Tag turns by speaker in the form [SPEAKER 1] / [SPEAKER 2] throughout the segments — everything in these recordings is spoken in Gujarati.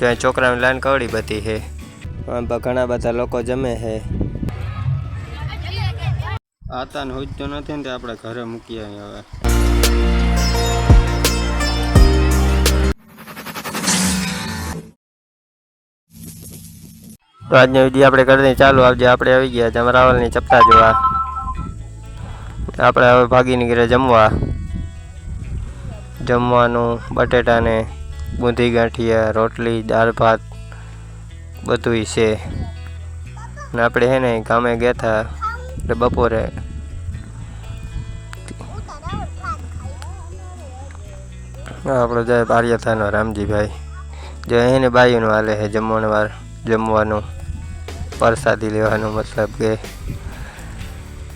[SPEAKER 1] ત્યાં છોકરાની લાઈન કવડી બધી છે આમ ઘણા બધા લોકો જમે છે આતા ને હોજ તો નથી ને તે આપણે ઘરે મૂકીએ હવે. તો આજનો વીડિયો આપણે કરી દઈએ. ચાલુ આવજે આપણે આવી ગયા જમરાવલની ચપટા જોવા. આપણે હવે ભાગીની ઘરે જમવા. જમવાનું બટેટાને બૂંદી ગાંઠિયા, રોટલી, દાળ ભાત બધુંય છે. ને આપણે હે ને ગામે ગયા હતા એટલે બપોરે આપણો જાય બારિયાથાનો રામજીભાઈ. જો એને બાયુનું હાલે છે જમવાનું વાર જમવાનું, પ્રસાદી લેવાનું મતલબ કે.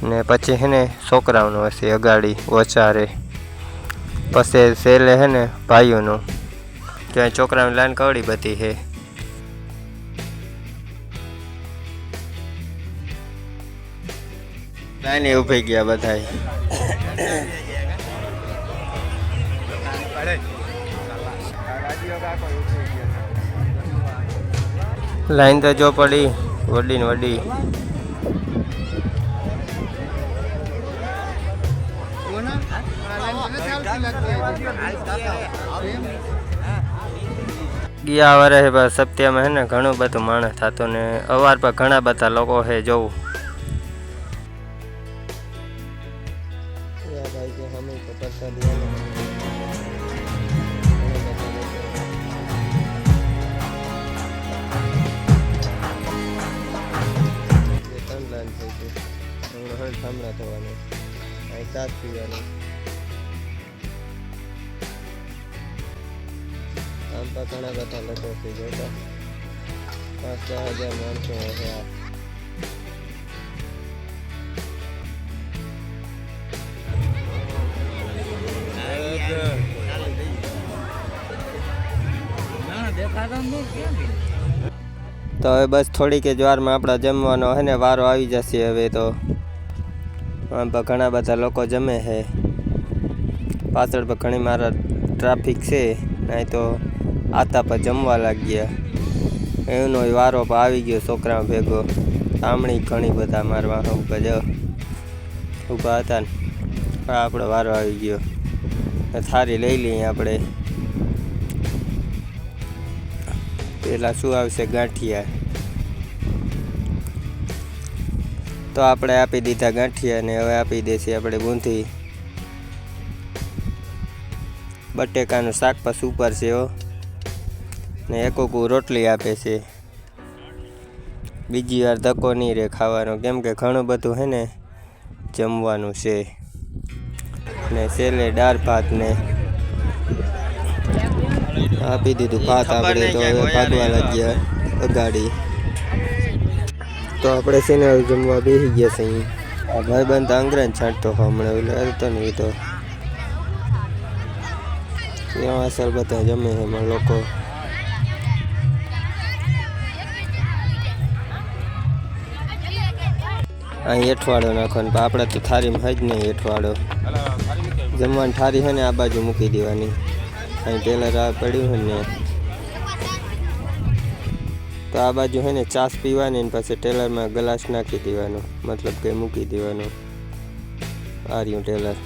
[SPEAKER 1] ને પછી હે ને છોકરાઓનું હશે, અગાડી ઓચારે પછી સેલે હે ને ભાઈઓનું. ત્યાં છોકરાઓની લાઈન કવડી બધી છે. લાઈન ઊભી ગયા બધા લાઈન તો જો પડી વડી ને વડી. ગયા વારે સત્યમાં હે ને, ઘણું બધું માણસ થતું ને અવાર પર ઘણા બધા લોકો છે જોવું. સામના થવાનું. અહીં આમ તો ઘણા બધા લોકો છે જતા પાંચ છ હજાર માણસો હશે આ. તો હવે બસ થોડીક જ વારમાં આપણા જમવાનો હે ને વારો આવી જશે હવે તો. આમ પણ ઘણા બધા લોકો જમે છે. પાછળ પર ઘણી મારા ટ્રાફિક છે, નહીં તો આતા પર જમવા લાગ્યા. એનો વારો પર આવી ગયો છોકરા ભેગો. સામણી ઘણી બધા મારવા ઉપર જ ઊભા હતા ને. પણ આપણો વારો આવી ગયો. થારી લઈ લઈએ આપણે પેલા શું આવશે ગાંઠિયા? તો આપણે આપી દીધા ગાંઠિયા ને હવે આપી દેશે આપણે બૂંદી. બટેકાનું શાક પાછું ઉપર છે ને એક રોટલી આપે છે. બીજી વાર ધક્કો નહીં રહે ખાવાનો. કેમ કે ઘણું બધું હે ને જમવાનું છે. ને છેલ્લે દાળ ભાત ને આપી દીધું ભાત આપણે તો હવે ભાગવા લાગ્યા અગાડી. તો આપણે છે ને જમવા બેસી ગયા છે આ ભાઈબંધ તો છાંટતો હમણાં. એટલે હતો ને એ તો અસર બધા જમે એમાં લોકો. અહીં એઠવાડો નાખવાનો, પણ આપણે તો થારીમાં જ નહીં એઠવાડો. જમવાની થારી છે ને આ બાજુ મૂકી દેવાની. અહીં ટેલર આ પડ્યું છે ને. તો આ બાજુ છે ને ચાસ પીવાની ને પછી ટેલરમાં ગ્લાસ નાખી દેવાનો, મતલબ કે મૂકી દેવાનો. આ રહ્યું ટેલર.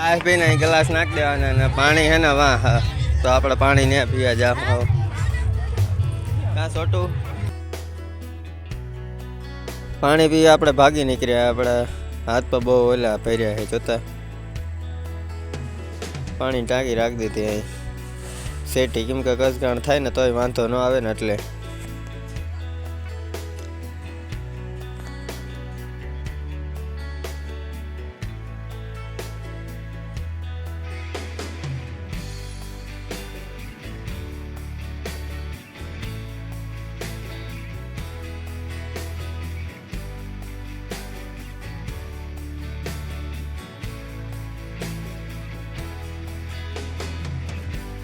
[SPEAKER 1] આ પીને ગ્લાસ નાખી દેવાના અને પાણી હે ને વાહ તો આપણે પાણી ને પીવા જા કાં સોટું. પાણી પી આપણે ભાગી નીકળ્યા. આપણે હાથ પર બહુ ઓલા પહેર્યા છે, જોતા. પાણી ટાંકી રાખી દીધી અહીં. શેઠી કેમ કે કસગાણ થાય ને તોય વાંધો ન આવે ને એટલે.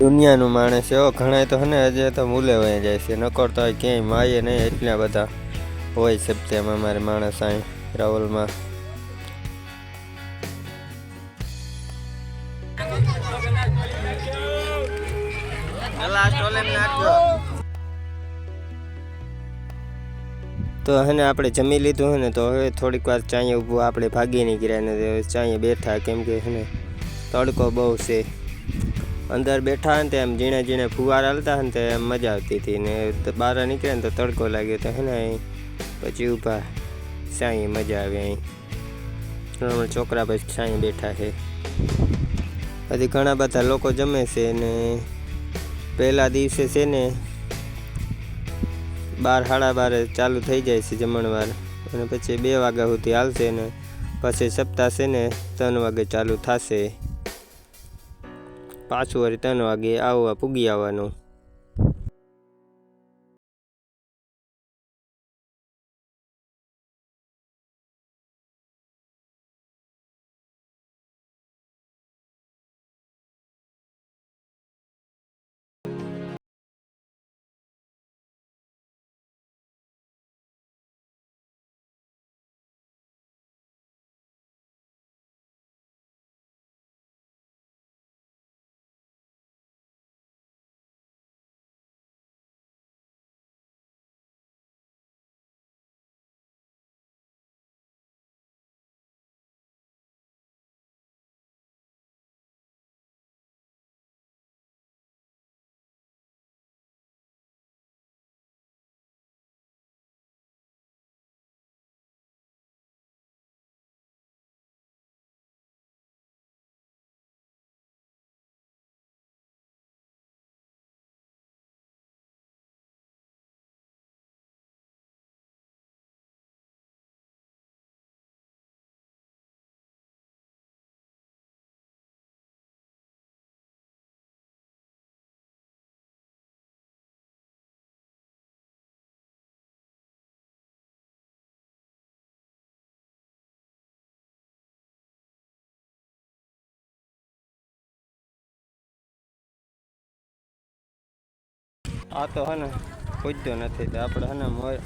[SPEAKER 1] દુનિયાનું માણસ એવો ઘણા તો હે ને હજે તો મૂલે વહી જાય છે. નકર તો ક્યાંય માયે નહીં એટલા બધા હોય સપ્તાહમાં અમારે માણસ અહીં રાવલમાં તો હે આપણે જમી લીધું હે ને તો હવે થોડીક વાર ચાંયે ઊભું આપણે ભાગી નીકળ્યા ને હવે ચાંયે બેઠા કેમ કે હે ને તડકો બહુ છે. અંદર બેઠા ને તેમ ઝીણે ઝીણે ફુવાર હાલતા ને તે એમ મજા આવતી હતી. ને બહાર નીકળે ને તો તડકો લાગ્યો તો હે ને પછી ઊભા. સાંઈ મજા આવે અહીં. છોકરા પછી સાંઈ બેઠા છે. પછી ઘણા બધા લોકો જમે છે ને પહેલા દિવસે છે ને બાર સાડા બારે ચાલુ થઈ જાય છે જમણવાર અને પછી બે વાગ્યા સુધી હાલશે ને. પછી સપ્તાહ છે ને ત્રણ વાગે ચાલુ થશે. પાછું વળી ત્રણ વાગે આવવા પૂગી આવવાનું. આ તો હે ને નથી તો આપણે હે ને મોર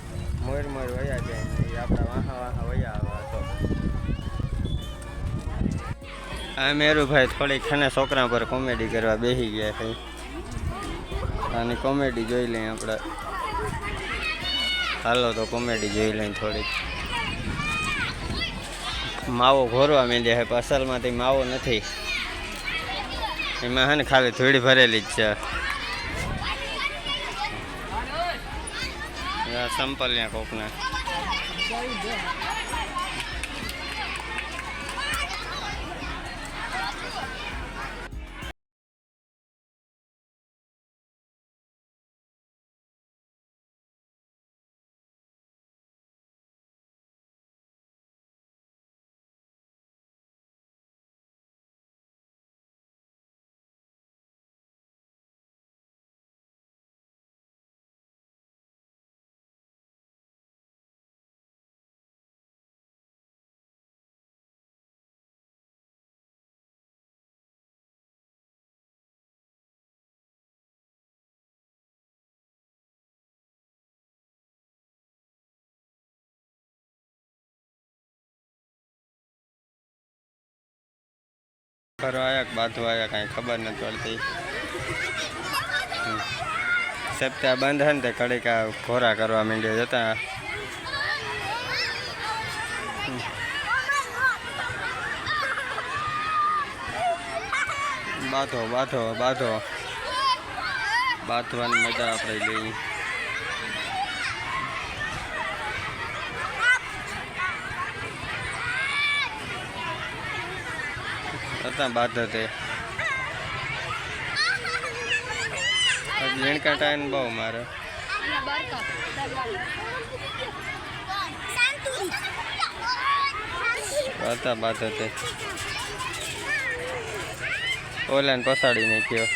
[SPEAKER 1] મોર મોર વયા જાય એ આપણા વાહા વાહા વયા આવે તો. આ મેરુભાઈ થોડીક છે છોકરા પર કોમેડી કરવા બેસી ગયા છે. આની કોમેડી જોઈ લઈએ આપણે. હાલો તો કોમેડી જોઈ લઈએ થોડીક. માવો ઘોરવા માંડ્યા છે અસલમાંથી માવો નથી. એમાં હે ને ખાલી થોડી ભરેલી જ છે. સંપલ ત્યાં કોકને. ફરવા આવ્યા કે બાંધવા આવ્યા કાંઈ ખબર નથી પડતી. હમ. સપ્તાહ બંધ હે ને તે કડીક આ ઘોરા કરવા માંડ્યા જતા. બાંધો બાંધો બાંધો. બાંધવાની મજા આપણે લઈ હતા બાંધો તે લીણકા ટાઈમ બહુ મારે. હતા બાંધો તે ઓલાને પસાડી નાખ્યો.